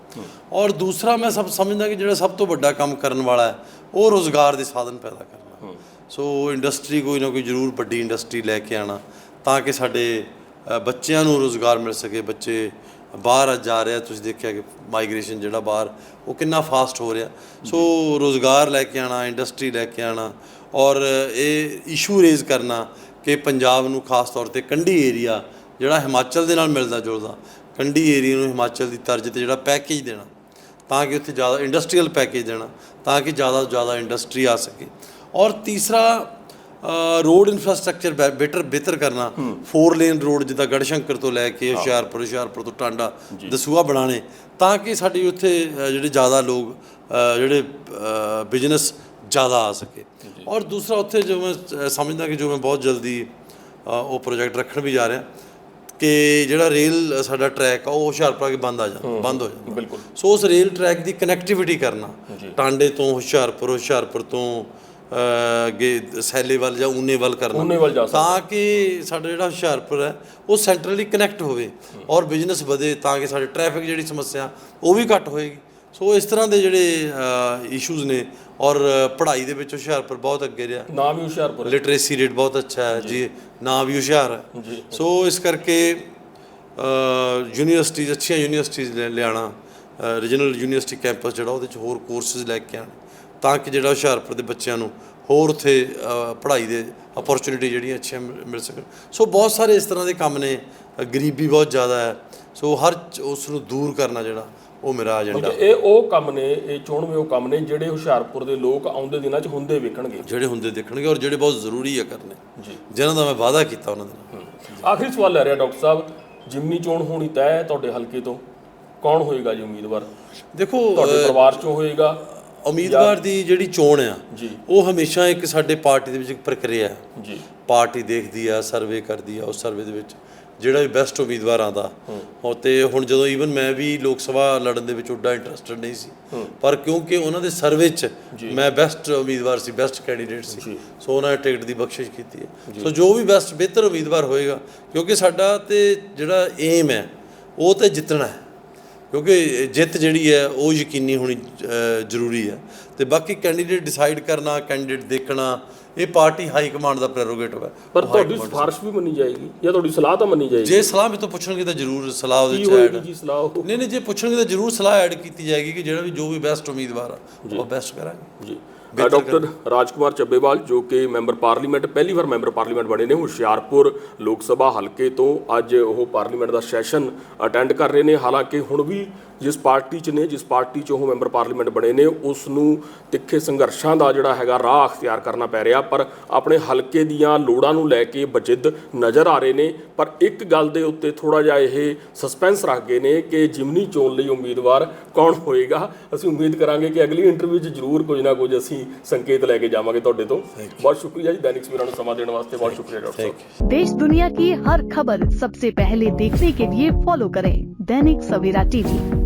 ਔਰ ਦੂਸਰਾ ਮੈਂ ਸਭ ਸਮਝਦਾ ਕਿ ਜਿਹੜਾ ਸਭ ਤੋਂ ਵੱਡਾ ਕੰਮ ਕਰਨ ਵਾਲਾ ਹੈ ਉਹ ਰੋਜ਼ਗਾਰ ਦੇ ਸਾਧਨ ਪੈਦਾ ਕਰਨਾ ਸੋ ਇੰਡਸਟਰੀ ਕੋਈ ਨਾ ਕੋਈ ਜ਼ਰੂਰ ਵੱਡੀ ਇੰਡਸਟਰੀ ਲੈ ਕੇ ਆਣਾ ਤਾਂ ਕਿ ਸਾਡੇ ਬੱਚਿਆਂ ਨੂੰ ਰੋਜ਼ਗਾਰ ਮਿਲ ਸਕੇ ਬੱਚੇ ਬਾਹਰ ਅੱਜ ਜਾ ਰਿਹਾ, ਤੁਸੀਂ ਦੇਖਿਆ ਕਿ ਮਾਈਗ੍ਰੇਸ਼ਨ ਜਿਹੜਾ ਬਾਹਰ, ਉਹ ਕਿੰਨਾ ਫਾਸਟ ਹੋ ਰਿਹਾ। ਸੋ ਰੋਜ਼ਗਾਰ ਲੈ ਕੇ ਆਣਾ ਇੰਡਸਟਰੀ ਲੈ ਕੇ ਆਣਾ ਔਰ ਇਹ ਇਸ਼ੂ ਰੇਜ਼ ਕਰਨਾ ਕਿ ਪੰਜਾਬ ਨੂੰ ਖਾਸ ਤੌਰ ਤੇ ਕੰਢੀ ਏਰੀਆ ਜਿਹੜਾ ਹਿਮਾਚਲ ਦੇ ਨਾਲ ਮਿਲਦਾ ਜੁਲਦਾ, ਕੰਢੀ ਏਰੀਆ ਨੂੰ ਹਿਮਾਚਲ ਦੀ ਤਰਜ਼ ਤੇ ਜਿਹੜਾ ਪੈਕੇਜ ਦੇਣਾ, ਤਾਂ ਕਿ ਉੱਥੇ ਜ਼ਿਆਦਾ ਇੰਡਸਟਰੀਅਲ ਪੈਕੇਜ ਦੇਣਾ, ਤਾਂ ਕਿ ਜ਼ਿਆਦਾ ਤੋਂ ਜ਼ਿਆਦਾ ਇੰਡਸਟਰੀ ਆ ਸਕੇ। ਔਰ ਤੀਸਰਾ ਰੋਡ ਇਨਫਰਾਸਟ੍ਰਕਚਰ ਬੈਟਰ ਬਿਹਤਰ ਕਰਨਾ। 4 ਲੇਨ ਰੋਡ ਜਿੱਦਾਂ ਗੜਸ਼ੰਕਰ ਤੋਂ ਲੈ ਕੇ ਹੁਸ਼ਿਆਰਪੁਰ ਹੁਸ਼ਿਆਰਪੁਰ ਤੋਂ ਟਾਂਡਾ ਦਸੂਆ ਬਣਾਣੇ ਤਾਂ ਕਿ ਸਾਡੀ ਉੱਥੇ ਜਿਹੜੇ ਜ਼ਿਆਦਾ ਲੋਕ ਜਿਹੜੇ ਬਿਜ਼ਨਸ ਜ਼ਿਆਦਾ ਆ ਸਕੇ। ਔਰ ਦੂਸਰਾ ਉੱਥੇ ਜੋ ਮੈਂ ਸਮਝਦਾ ਕਿ ਜੋ ਮੈਂ ਬਹੁਤ ਜਲਦੀ ਉਹ ਪ੍ਰੋਜੈਕਟ ਰੱਖਣ ਵੀ ਜਾ ਰਿਹਾ ਕਿ ਜਿਹੜਾ ਰੇਲ ਸਾਡਾ ਟਰੈਕ ਆ ਉਹ ਹੁਸ਼ਿਆਰਪੁਰ ਆ ਕੇ ਬੰਦ ਆ ਜਾਂਦਾ ਬੰਦ ਹੋ ਜਾਂਦਾ। ਬਿਲਕੁਲ। ਸੋ ਉਸ ਰੇਲ ਟਰੈਕ ਦੀ ਕਨੈਕਟੀਵਿਟੀ ਕਰਨਾ। ਟਾਂਡੇ ਤੋਂ ਹੁਸ਼ਿਆਰਪੁਰ ਹੁਸ਼ਿਆਰਪੁਰ ਤੋਂ ਅੱਗੇ ਸੈਲੇ ਵੱਲ ਜਾਂ ਊਨੇ ਵੱਲ ਕਰਨਾ। ਊਨੇ ਵੱਲ ਜਾ ਸਕਦਾ। ਤਾਂ ਕਿ ਸਾਡਾ ਜਿਹੜਾ ਹੁਸ਼ਿਆਰਪੁਰ ਹੈ ਉਹ ਸੈਂਟਰਲੀ ਕਨੈਕਟ ਹੋਵੇ ਔਰ ਬਿਜ਼ਨਸ ਵਧੇ ਤਾਂ ਕਿ ਸਾਡੇ ਟ੍ਰੈਫਿਕ ਜਿਹੜੀ ਸਮੱਸਿਆ ਉਹ ਵੀ ਘੱਟ ਹੋਏਗੀ। ਸੋ ਇਸ ਤਰ੍ਹਾਂ ਦੇ ਜਿਹੜੇ ਇਸ਼ੂਜ਼ ਨੇ ਔਰ ਪੜ੍ਹਾਈ ਦੇ ਵਿੱਚ ਹੁਸ਼ਿਆਰਪੁਰ ਬਹੁਤ ਅੱਗੇ ਰਿਹਾ। ਨਾਮ ਹੀ ਹੁਸ਼ਿਆਰਪੁਰ। ਲਿਟਰੇਸੀ ਰੇਟ ਬਹੁਤ ਅੱਛਾ ਹੈ। ਜੀ। ਨਾਂ ਵੀ ਹੁਸ਼ਿਆਰ ਹੈ। ਜੀ। ਸੋ ਇਸ ਕਰਕੇ ਯੂਨੀਵਰਸਿਟੀਜ਼ ਅੱਛੀਆਂ ਯੂਨੀਵਰਸਿਟੀਜ਼ ਲਿਆਣਾ ਰੀਜਨਲ ਯੂਨੀਵਰਸਿਟੀ ਕੈਂਪਸ ਜਿਹੜਾ ਉਹਦੇ ਚ ਹੋਰ ਕੋਰਸਸ ਲੈ ਕੇ ਆਣ ਤਾਂ ਕਿ ਜਿਹੜਾ ਹੁਸ਼ਿਆਰਪੁਰ ਦੇ ਬੱਚਿਆਂ ਨੂੰ ਹੋਰ ਉੱਥੇ ਪੜ੍ਹਾਈ ਦੇ ਅਪੋਰਚੁਨਿਟੀ ਜਿਹੜੀਆਂ ਅੱਛੀਆਂ ਮਿਲ ਸਕਣ। ਸੋ ਬਹੁਤ ਸਾਰੇ ਇਸ ਤਰ੍ਹਾਂ ਦੇ ਕੰਮ ਨੇ ਗਰੀਬੀ ਬਹੁਤ ਜ਼ਿਆਦਾ ਹੈ। ਸੋ ਹਰ ਉਸ ਨੂੰ ਦੂਰ ਕਰਨਾ ਜਿਹੜਾ ਉਹ ਮੇਰਾ ਏਜੰਡਾ ਇਹ ਉਹ ਕੰਮ ਨੇ ਇਹ ਚੋਣਵੇਂ ਉਹ ਕੰਮ ਨੇ ਜਿਹੜੇ ਹੁਸ਼ਿਆਰਪੁਰ ਦੇ ਲੋਕ ਆਉਂਦੇ ਦਿਨਾਂ 'ਚ ਹੁੰਦੇ ਵੇਖਣਗੇ। ਜਿਹੜੇ ਹੁੰਦੇ ਦੇਖਣਗੇ ਔਰ ਜਿਹੜੇ ਬਹੁਤ ਜ਼ਰੂਰੀ ਆ ਕਰਨੇ। ਜਿਨ੍ਹਾਂ ਦਾ ਮੈਂ ਵਾਅਦਾ ਕੀਤਾ ਉਹਨਾਂ ਦੇ ਨਾਲ। ਆਖਰੀ ਸਵਾਲ ਲੈ ਰਿਹਾ ਡਾਕਟਰ ਸਾਹਿਬ ਜਿਮਨੀ ਚੋਣ ਹੋਣੀ ਤੈਅ ਹੈ ਤੁਹਾਡੇ ਹਲਕੇ ਤੋਂ ਕੌਣ ਹੋਏਗਾ ਜੀ ਉਮੀਦਵਾਰ? ਦੇਖੋ ਤੁਹਾਡੇ ਪਰਿਵਾਰ ਚੋਂ ਹੋਏਗਾ ਉਮੀਦਵਾਰ ਦੀ ਜਿਹੜੀ ਚੋਣ ਆ ਉਹ ਹਮੇਸ਼ਾ ਇੱਕ ਸਾਡੇ ਪਾਰਟੀ ਦੇ ਵਿੱਚ ਇੱਕ ਪ੍ਰਕਿਰਿਆ ਹੈ। ਜੀ। ਪਾਰਟੀ ਦੇਖਦੀ ਆ ਸਰਵੇ ਕਰਦੀ ਆ ਉਸ ਸਰਵੇ ਦੇ ਵਿੱਚ ਜਿਹੜਾ ਵੀ ਬੈਸਟ ਉਮੀਦਵਾਰ ਆਂਦਾ ਉਹ ਤੇ ਹੁਣ ਜਦੋਂ ਈਵਨ ਮੈਂ ਵੀ ਲੋਕ ਸਭਾ ਲੜਨ ਦੇ ਵਿੱਚ ਉੱਡਾ ਇੰਟਰਸਟਡ ਨਹੀਂ ਸੀ। ਪਰ ਕਿਉਂਕਿ ਉਹਨਾਂ ਦੇ ਸਰਵੇ 'ਚ ਮੈਂ ਬੈਸਟ ਉਮੀਦਵਾਰ ਸੀ ਬੈਸਟ ਕੈਂਡੀਡੇਟ ਸੀ। ਸੋ ਉਹਨਾਂ ਨੇ ਟਿਕਟ ਦੀ ਬਖਸ਼ਿਸ਼ ਕੀਤੀ ਹੈ ਸੋ ਜੋ ਵੀ ਬੈਸਟ ਬਿਹਤਰ ਉਮੀਦਵਾਰ ਹੋਏਗਾ ਕਿਉਂਕਿ ਸਾਡਾ ਤੇ ਜਿਹੜਾ ਏਮ ਹੈ ਉਹ ਤੇ ਜਿੱਤਣਾ ਹੈ। ਕਿਉਂਕਿ ਜਿੱਤ ਜਿਹੜੀ ਹੈ ਉਹ ਯਕੀਨੀ ਹੋਣੀ ਜ਼ਰੂਰੀ ਹੈ। ਤੇ ਬਾਕੀ ਕੈਂਡੀਡੇਟ ਡਿਸਾਈਡ ਕਰਨਾ ਕੈਂਡੀਡੇਟ ਦੇਖਣਾ ਇਹ ਪਾਰਟੀ ਹਾਈ ਕਮਾਂਡ ਦਾ ਪ੍ਰੈਰੋਗੇਟਿਵ ਹੈ। ਪਰ ਤੁਹਾਡੀ ਸਿਫਾਰਿਸ਼ ਵੀ ਮੰਨੀ ਜਾਏਗੀ ਜਾਂ ਤੁਹਾਡੀ ਸਲਾਹ ਤਾਂ ਮੰਨੀ ਜਾਏਗੀ? ਜੇ ਸਲਾਹ ਮੇਰੇ ਤੋਂ ਪੁੱਛਣਗੇ ਤਾਂ ਜ਼ਰੂਰ ਸਲਾਹ ਉਹਦੇ ਚ ਐਡ ਜੀ ਸਲਾਹ ਉਹ? ਨਹੀਂ ਨਹੀਂ ਜੇ ਪੁੱਛਣਗੇ ਤਾਂ ਜ਼ਰੂਰ ਸਲਾਹ ਐਡ ਕੀਤੀ ਜਾਏਗੀ ਕਿ ਜਿਹੜਾ ਵੀ ਜੋ ਵੀ ਬੈਸਟ ਉਮੀਦਵਾਰ ਆ ਉਹ ਬੈਸਟ ਕਰਾਂਗੇ। ਜੀ। ਡਾਕਟਰ ਰਾਜਕੁਮਾਰ ਚੱਬੇਵਾਲ ਜੋ ਕਿ ਮੈਂਬਰ ਪਾਰਲੀਮੈਂਟ ਪਹਿਲੀ ਵਾਰ ਮੈਂਬਰ ਪਾਰਲੀਮੈਂਟ ਬਣੇ ਨੇ ਹੁਸ਼ਿਆਰਪੁਰ ਲੋਕ ਸਭਾ ਹਲਕੇ ਤੋਂ। ਅੱਜ ਉਹ ਪਾਰਲੀਮੈਂਟ ਦਾ ਸੈਸ਼ਨ ਅਟੈਂਡ ਕਰ ਰਹੇ ਨੇ। ਹਾਲਾਂਕਿ ਹੁਣ ਵੀ ਜਿਸ ਪਾਰਟੀ 'ਚ ਨੇ ਜਿਸ ਪਾਰਟੀ 'ਚ ਉਹ ਮੈਂਬਰ ਪਾਰਲੀਮੈਂਟ ਬਣੇ ਨੇ ਉਸ ਨੂੰ ਤਿੱਖੇ ਸੰਘਰਸ਼ਾਂ ਦਾ ਜਿਹੜਾ ਹੈਗਾ ਰਾਹ ਅਖਤਿਆਰ ਕਰਨਾ ਪੈ ਰਿਹਾ ਪਰ ਆਪਣੇ ਹਲਕੇ ਦੀਆਂ ਲੋੜਾਂ ਨੂੰ ਲੈ ਕੇ ਬਜਿੱਦ ਨਜ਼ਰ ਆ ਰਹੇ ਨੇ ਪਰ ਇੱਕ ਗੱਲ ਦੇ ਉੱਤੇ ਥੋੜਾ ਜਿਹਾ ਇਹ ਸਸਪੈਂਸ ਰੱਖ ਗਏ ਨੇ ਕਿ ਜਿਮਨੀ ਚੋਣ ਲਈ ਉਮੀਦਵਾਰ ਕੌਣ ਹੋਏਗਾ ਅਸੀਂ ਉਮੀਦ ਕਰਾਂਗੇ ਕਿ ਅਗਲੀ ਇੰਟਰਵਿਊ 'ਚ ਜ਼ਰੂਰ ਕੁਝ ਨਾ ਕੁਝ ਅਸੀਂ ਸੰਕੇਤ ਲੈ ਕੇ ਜਾਵਾਂਗੇ ਤੁਹਾਡੇ ਤੋਂ ਬਹੁਤ ਸ਼ੁਕਰੀਆ ਜੀ ਦੈਨਿਕ ਸਵੇਰਾ ਨੂੰ ਸਮਾਂ ਦੇਣ ਵਾਸਤੇ ਬਹੁਤ ਸ਼ੁਕਰੀਆ ਡਾਕਟਰ ਸਾਹਿਬ देश दुनिया की हर खबर सबसे पहले देखने के लिए फॉलो करें दैनिक सवेरा टीवी